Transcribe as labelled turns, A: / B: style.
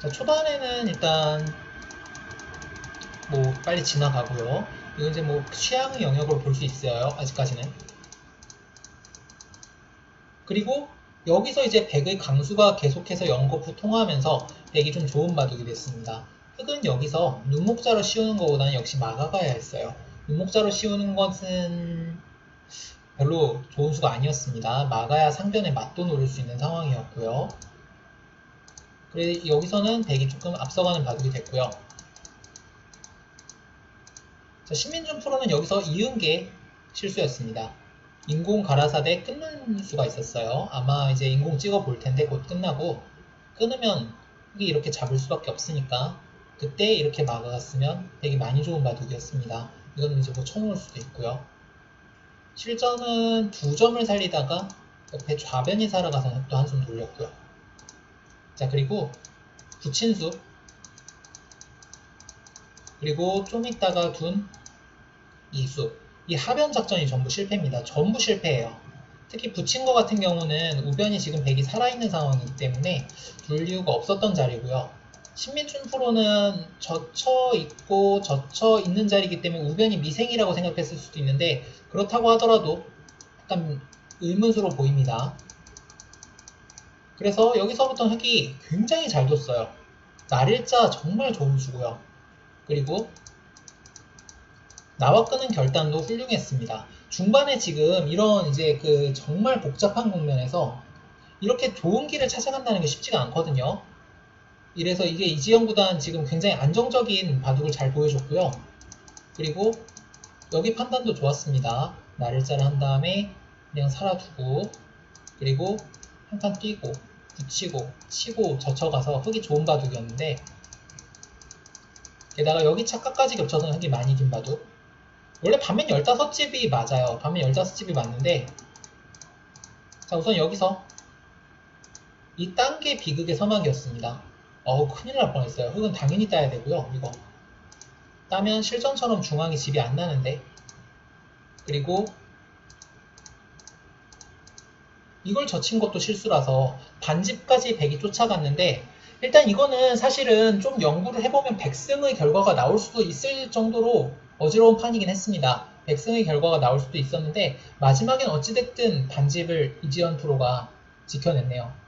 A: 자, 초반에는 일단 뭐 빨리 지나가고요. 이건 이제 뭐 취향의 영역으로 볼 수 있어요. 아직까지는. 그리고 여기서 이제 백의 강수가 계속해서 연거푸 통하면서 백이 좀 좋은 바둑이 됐습니다. 흑은 여기서 눈목자로 씌우는 것보다는 역시 막아가야 했어요. 눈목자로 씌우는 것은 별로 좋은 수가 아니었습니다. 막아야 상변에 맞도 노릴 수 있는 상황이었고요. 그래 여기서는 백이 조금 앞서가는 바둑이 됐고요. 자, 신민준 프로는 여기서 이은 게 실수였습니다. 인공 가라사대 끊는 수가 있었어요. 아마 이제 인공 찍어 볼 텐데 곧 끝나고 끊으면 흑이 이렇게 잡을 수밖에 없으니까 그때 이렇게 막아갔으면 되게 많이 좋은 바둑이었습니다. 이건 이제 뭐 쳐놓을 수도 있고요. 실전은 두 점을 살리다가 옆에 좌변이 살아가서 또 한숨 돌렸고요. 자 그리고 부친수 그리고 좀 있다가 둔 이수 이 하변 작전이 전부 실패입니다. 전부 실패예요. 특히 붙인 거 같은 경우는 우변이 지금 백이 살아있는 상황이기 때문에 둘 이유가 없었던 자리고요. 신민준 프로는 젖혀 있고 젖혀 있는 자리이기 때문에 우변이 미생이라고 생각했을 수도 있는데 그렇다고 하더라도 약간 의문수로 보입니다. 그래서 여기서부터 흑이 굉장히 잘 뒀어요. 날일자 정말 좋은 수고요. 그리고 나와 끄는 결단도 훌륭했습니다. 중반에 지금 이런 이제 그 정말 복잡한 국면에서 이렇게 좋은 길을 찾아간다는 게 쉽지가 않거든요. 이래서 이게 이지영 구단 지금 굉장히 안정적인 바둑을 잘 보여줬고요. 그리고 여기 판단도 좋았습니다. 날일자를 한 다음에 그냥 살아두고 그리고 한 칸 뛰고 붙이고 치고 젖혀가서 흙이 좋은 바둑이었는데 게다가 여기 착각까지 겹쳐서는 흙이 많이 긴 바둑 원래 반면 15집이 맞아요. 반면 15집이 맞는데 자 우선 여기서 이딴게 비극의 서막이었습니다. 어우 큰일 날 뻔했어요. 흙은 당연히 따야 되고요. 이거 따면 실전처럼 중앙이 집이 안 나는데 그리고 이걸 젖힌 것도 실수라서 반집까지 백이 쫓아갔는데 일단 이거는 사실은 좀 연구를 해보면 백승의 결과가 나올 수도 있을 정도로 어지러운 판이긴 했습니다. 백승의 결과가 나올 수도 있었는데 마지막엔 어찌됐든 반집을 이지연 프로가 지켜냈네요.